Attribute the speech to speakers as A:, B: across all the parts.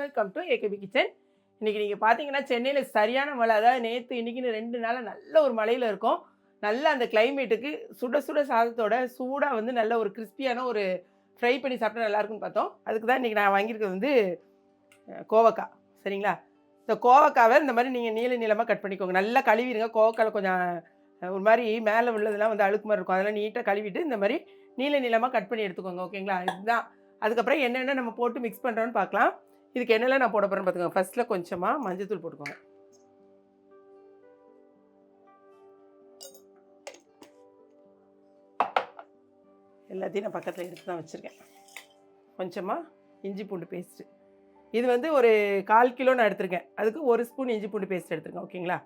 A: Welcome to AKP kitchen இன்றைக்கி நீங்கள் பார்த்தீங்கன்னா சென்னையில் சரியான மழை. அதாவது நேற்று இன்றைக்கின்னு ரெண்டு நாளாக நல்ல ஒரு மழையில் இருக்கும். நல்ல அந்த கிளைமேட்டுக்கு சுட சுட சாதத்தோட சூடாக வந்து நல்ல ஒரு கிறிஸ்பியான ஒரு ஃப்ரை பண்ணி சாப்பிட்டா நல்லாயிருக்குன்னு பார்த்தோம். அதுக்கு தான் இன்றைக்கி நான் வாங்கியிருக்கிறது வந்து கோவக்காய். சரிங்களா? இந்த கோவக்காவை இந்த மாதிரி நீங்கள் நீள நீளமாக கட் பண்ணிக்கோங்க. நல்லா கழுவிடுங்க. கோவக்காயில் கொஞ்சம் ஒரு மாதிரி மேலே உள்ளதெல்லாம் வந்து அழுக்கு மாதிரி இருக்கும். அதெல்லாம் நீட்டாக கழுவிட்டு இந்த மாதிரி நீள நீளமாக கட் பண்ணி எடுத்துக்கோங்க. ஓகேங்களா? இதுதான். அதுக்கப்புறம் என்னென்ன நம்ம போட்டு மிக்ஸ் பண்ணுறோன்னு பார்க்கலாம். இதுக்கு என்னெல்லாம் நான் போட போகிறேன்னு பார்த்துக்கோங்க ஃபஸ்ட்டில் கொஞ்சமாக மஞ்சத்தூள் போட்டுக்கோங்க. எல்லாத்தையும் நான் பக்கத்தில் எடுத்து தான் வச்சுருக்கேன். கொஞ்சமாக இஞ்சி பூண்டு பேஸ்ட்டு இது வந்து ஒரு கால் கிலோ நான் எடுத்திருக்கேன். அதுக்கு ஒரு ஸ்பூன் இஞ்சி பூண்டு பேஸ்ட் எடுத்துருக்கேன் ஓகேங்களா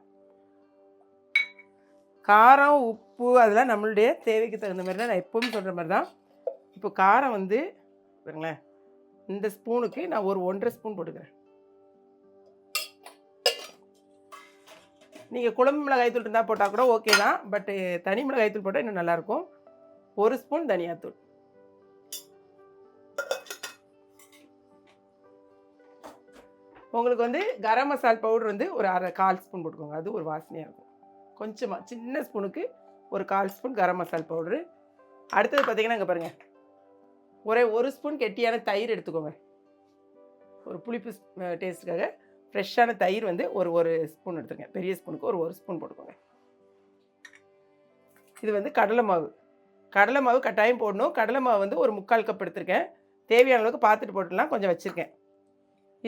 A: காரம் உப்பு அதெல்லாம் நம்மளுடைய தேவைக்கு தகுந்த மாதிரி தான் நான் எப்பவும் சொல்கிற மாதிரி தான் இப்போ காரம் வந்து பாருங்களேன் இந்த ஸ்பூனுக்கு நான் ஒரு ஒன்றரை ஸ்பூன் போட்டுக்கிறேன். நீங்கள் குழம்பு மிளகாய் தூள் இருந்தால் போட்டால் கூட ஓகே தான் பட்டு தனி மிளகாய்த்தூள் போட்டால் இன்னும் நல்லாயிருக்கும். ஒரு ஸ்பூன் தனியாத்தூள். உங்களுக்கு வந்து கரம் மசால் பவுடர் வந்து ஒரு அரை கால் ஸ்பூன் போட்டுக்கோங்க அது ஒரு வாசனையாக இருக்கும். கொஞ்சமாக சின்ன ஸ்பூனுக்கு ஒரு கால் ஸ்பூன் கரம் மசால் பவுடரு. அடுத்தது பார்த்தீங்கன்னா இங்கே பாருங்கள் ஒரே ஒரு ஸ்பூன் கெட்டியான தயிர் எடுத்துக்கோங்க. ஒரு புளிப்பு டேஸ்ட்டுக்காக ஃப்ரெஷ்ஷான தயிர் வந்து ஒரு ஒரு ஸ்பூன் எடுத்துங்க பெரிய ஸ்பூனுக்கு ஒரு ஒரு ஸ்பூன் போட்டுக்கோங்க. இது வந்து கடலை மாவு. கடலை மாவு கட்டாயம் போடணும். கடலை மாவு வந்து ஒரு முக்கால் கப் எடுத்திருக்கேன். தேவையான அளவுக்கு பார்த்துட்டு போட்டுலாம் கொஞ்சம் வச்சுருக்கேன்.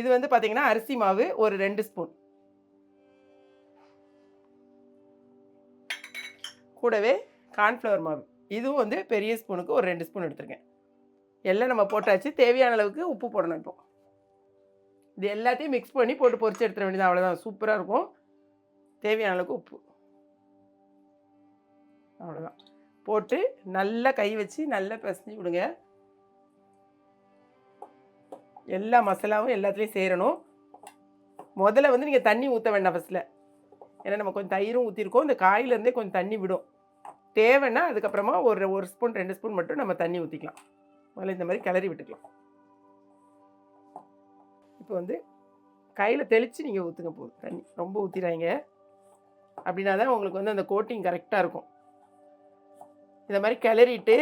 A: இது வந்து பார்த்திங்கன்னா அரிசி மாவு ஒரு ரெண்டு ஸ்பூன். கூடவே கார்ன்ஃப்ளவர் மாவு. இதுவும் வந்து பெரிய ஸ்பூனுக்கு ஒரு ரெண்டு ஸ்பூன் எடுத்திருக்கேன். எல்லாம் நம்ம போட்டாச்சு. தேவையான அளவுக்கு உப்பு போடணும் இப்போ. இது எல்லாத்தையும் மிக்ஸ் பண்ணி போட்டு பொரிச்சு எடுத்துட வேண்டியது அவ்வளோதான் சூப்பராக இருக்கும். தேவையான அளவுக்கு உப்பு. அவ்வளோதான் போட்டு நல்லா கை வச்சு நல்லா பிசைஞ்சு விடுங்க எல்லா மசாலாவும் எல்லாத்துலேயும் சேரணும். முதல்ல வந்து நீங்கள் தண்ணி ஊற்ற வேண்டாம் ஃபஸ்ட்டில் ஏன்னா நம்ம கொஞ்சம் தயிரும் ஊற்றிருக்கோம் இந்த காயிலேருந்தே கொஞ்சம் தண்ணி விடும். தேவைன்னா அதுக்கப்புறமா ஒரு ஒரு ஸ்பூன் ரெண்டு ஸ்பூன் மட்டும் நம்ம தண்ணி ஊற்றிக்கலாம் முதல்ல இந்த மாதிரி கிளறி விட்டுக்கலாம். இப்போ வந்து கையில் தெளித்து நீங்கள் ஊற்றுங்க போதும். தண்ணி. ரொம்ப ஊற்றிடாங்க அப்படின்னா தான் உங்களுக்கு வந்து அந்த கோட்டிங் கரெக்டாக இருக்கும். இந்த மாதிரி கிளறிட்டு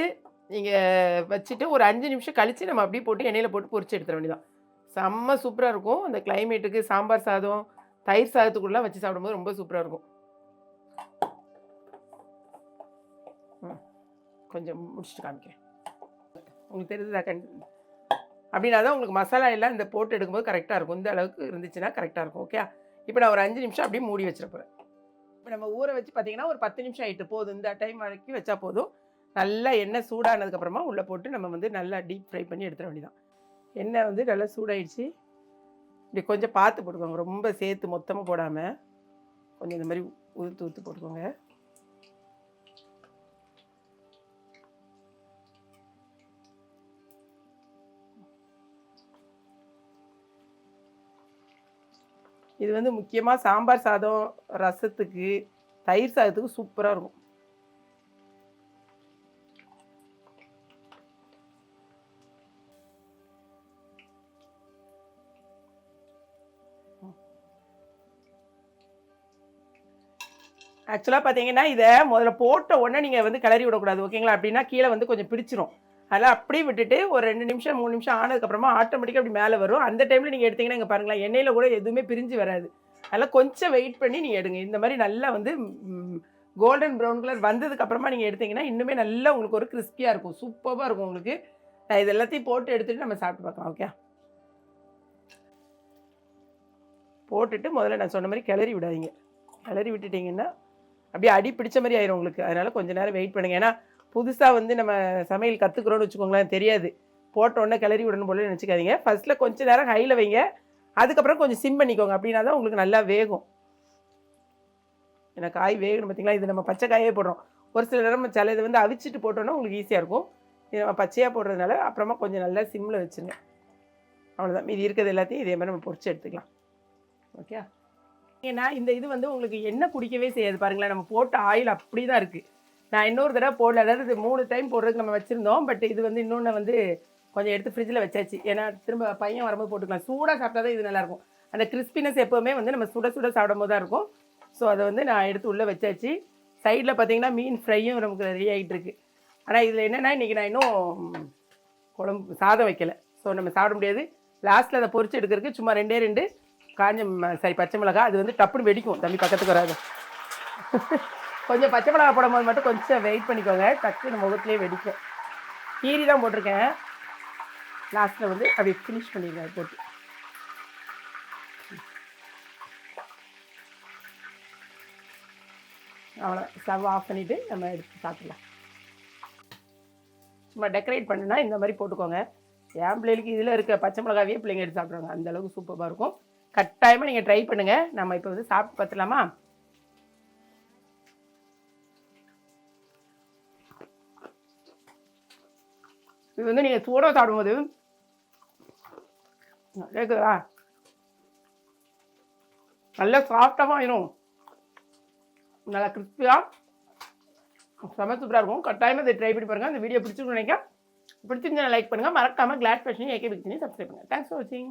A: நீங்கள் வச்சுட்டு ஒரு அஞ்சு நிமிஷம் கழித்து நம்ம அப்படியே போட்டு எண்ணெயில் போட்டு பொறிச்சு எடுத்துட வேண்டியதான் செம்ம சூப்பராக இருக்கும். அந்த கிளைமேட்டுக்கு சாம்பார் சாதம் தயிர் சாதத்துக்குள்ளலாம் வச்சு சாப்பிடும்போது ரொம்ப சூப்பராக இருக்கும். கொஞ்சம் முடிச்சுட்டு காமிக்கிறேன். உங்களுக்கு தெரியுதா கண் அப்படின்னா தான் உங்களுக்கு மசாலா எல்லாம் இந்த போட்டு எடுக்கும்போது கரெக்டாக இருக்கும். இந்த அளவுக்கு இருந்துச்சுன்னா கரெக்டாக இருக்கும். ஓகே இப்போ நான் ஒரு அஞ்சு நிமிஷம் அப்படியே மூடி வச்சிட போகிறேன் இப்போ நம்ம ஊற வச்சு பார்த்தீங்கன்னா ஒரு பத்து நிமிஷம் ஆகிட்டு போதும். இந்த டைம் வரைக்கும் வச்சா போதும். நல்லா எண்ணெய் சூடானதுக்கப்புறமா உள்ளே போட்டு நம்ம வந்து நல்லா டீப் ஃப்ரை பண்ணி எடுத்துட வேண்டியதான் எண்ணெய் வந்து நல்லா சூடாயிடுச்சு. இப்படி கொஞ்சம் பார்த்து போட்டுக்கோங்க. ரொம்ப சேர்த்து மொத்தமாக போடாமல் கொஞ்சம் இந்த மாதிரி உதுத்து ஊற்று போட்டுக்கோங்க. இது வந்து முக்கியமாக சாம்பார் சாதம் ரசத்துக்கு தயிர் சாதத்துக்கு சூப்பராக இருக்கும். ஆக்சுவலாக பார்த்தீங்கன்னா இதை முதல்ல போட்ட உடனே நீங்கள் வந்து கிளறி விடக்கூடாது ஓகேங்களா? அப்படின்னா கீழே வந்து கொஞ்சம் பிடிச்சிரும். அதெல்லாம் அப்படியே விட்டுட்டு ஒரு ரெண்டு நிமிஷம் மூணு நிமிஷம் ஆனதுக்கப்புறமா ஆட்டோமேட்டிக்காக அப்படி மேலே வரும். அந்த டைமில் நீங்கள் எடுத்தீங்கன்னா இங்கே பாருங்களேன் எண்ணெயில் கூட எதுவுமே பிரிஞ்சு வராது. அதெல்லாம் கொஞ்சம் வெயிட் பண்ணி நீங்கள் எடுங்க. இந்த மாதிரி நல்லா வந்து கோல்டன் ப்ரௌன் கலர் வந்ததுக்கப்புறமா நீங்கள் எடுத்தீங்கன்னா இன்னுமே நல்லா உங்களுக்கு ஒரு கிறிஸ்பியாக இருக்கும். சூப்பராக இருக்கும் உங்களுக்கு. நான் இது எல்லாத்தையும் போட்டு எடுத்துகிட்டு நம்ம சாப்பிட்டு பார்க்கலாம் ஓகே போட்டுட்டு முதல்ல நான் சொன்ன மாதிரி கிளறி விடாதீங்க. கிளறி விட்டுட்டிங்கன்னா அப்படியே அடி பிடிச்ச மாதிரி ஆயிரும் உங்களுக்கு. அதனால் கொஞ்ச நேரம் வெயிட் பண்ணுங்கள் ஏன்னா புதுசாக வந்து நம்ம சமையல் கற்றுக்குறோன்னு வச்சுக்கோங்களேன் தெரியாது. போட்ட உடனே கிளறி விடணும் போல நினச்சிக்காதீங்க. ஃபர்ஸ்ட்டில் கொஞ்சம் நேரம் ஹையில் வைங்க. அதுக்கப்புறம் கொஞ்சம் சிம் பண்ணிக்கோங்க. அப்படின்னா தான் உங்களுக்கு நல்லா வேகும். ஏன்னா காய் வேகணும் பார்த்தீங்களா இது நம்ம பச்சை காயே போடுறோம். ஒரு சில நேரம் சில இது வந்து அவிச்சிட்டு போட்டோன்னா உங்களுக்கு ஈஸியாக இருக்கும். இது நம்ம பச்சையாக போடுறதுனால அப்புறமா கொஞ்சம் நல்லா சிம்மில் வச்சுருங்க. அவ்வளோதான் மீதி இருக்கிறது எல்லாத்தையும் இதே மாதிரி நம்ம பொறிச்சு எடுத்துக்கலாம். ஓகே ஏன்னா இந்த இது வந்து உங்களுக்கு எண்ணெய் குடிக்கவே செய்யாது. பாருங்களேன் நம்ம போட்ட ஆயில் அப்படி தான் இருக்குது நான் இன்னொரு தடவை போடல. அதாவது இது மூணு டைம் போடுறதுக்கு நம்ம வச்சுருந்தோம். பட் இது வந்து இன்னொன்று வந்து கொஞ்சம் எடுத்து ஃப்ரிட்ஜில் வச்சாச்சு. ஏன்னா திரும்ப பையன் வரும்போது போட்டுக்கலாம். சூடாக சாப்பிட்டா தான் இது நல்லாயிருக்கும் அந்த கிறிஸ்பினஸ் எப்போவுமே வந்து நம்ம சுட சுட சாப்பிடும் போது தான் இருக்கும். ஸோ அதை வந்து நான் எடுத்து உள்ளே வச்சாச்சு. சைடில் பார்த்தீங்கன்னா மீன் ஃப்ரையும் நமக்கு ரெடி ஆகிட்டு இருக்கு ஆனால் இதில் என்னென்னா இன்றைக்கி நான் இன்னும் குழம்பு சாதம் வைக்கல. ஸோ நம்ம சாப்பிட முடியாது. லாஸ்ட்டில் அதை பொறிச்சு எடுக்கிறதுக்கு சும்மா ரெண்டே ரெண்டு காஞ்ச ம- சரி பச்சை மிளகா அது வந்து டப்புன்னு வெடிக்கும். தம்பி பக்கத்துக்கு வராது. கொஞ்சம் பச்சை மிளகா போடும்போது மட்டும் கொஞ்சம் வெயிட் பண்ணிக்கோங்க. டக்குன்னு முகத்துலேயே வெடிக்கும் கீரி தான் போட்டிருக்கேன். லாஸ்ட்டில் வந்து அப்படி ஃபினிஷ் பண்ணிடுங்க போட்டு. அவ்வளோ ஸ்டவ் ஆஃப் பண்ணிவிட்டு நம்ம எடுத்து சாப்பிடலாம். சும்மா டெக்கரேட் பண்ணுனா இந்த மாதிரி போட்டுக்கோங்க. என் பிள்ளைகளுக்கு இதில் இருக்க பச்சை மிளகாவே பிள்ளைங்க எடுத்து சாப்பிடுவாங்க. அந்த அளவுக்கு சூப்பராக இருக்கும். கட்டாயமாக நீங்கள் ட்ரை பண்ணுங்கள் நம்ம இப்போ வந்து சாப்பிட்டு பார்த்துலாமா இது வந்து நீங்கள் சூடாக சாப்பிடும்போது கேட்குதா நல்லா சாஃப்டாகவும் ஆயிரும் நல்லா கிறிஸ்பியாக செம சூப்பராக இருக்கும். கட்டாயமாக இதை ட்ரை பண்ணி பாருங்கள் அந்த வீடியோ பிடிச்சிருக்கணும் நினைக்க பிடிச்சிருந்தா லைக் பண்ணுங்கள் மறக்காமல் கிளாட் ஃபேஷன் ஏகே பிக்சினி சப்ஸ்கிரைப் பண்ணுங்கள் தேங்க்ஸ் ஃபார் வாட்சிங்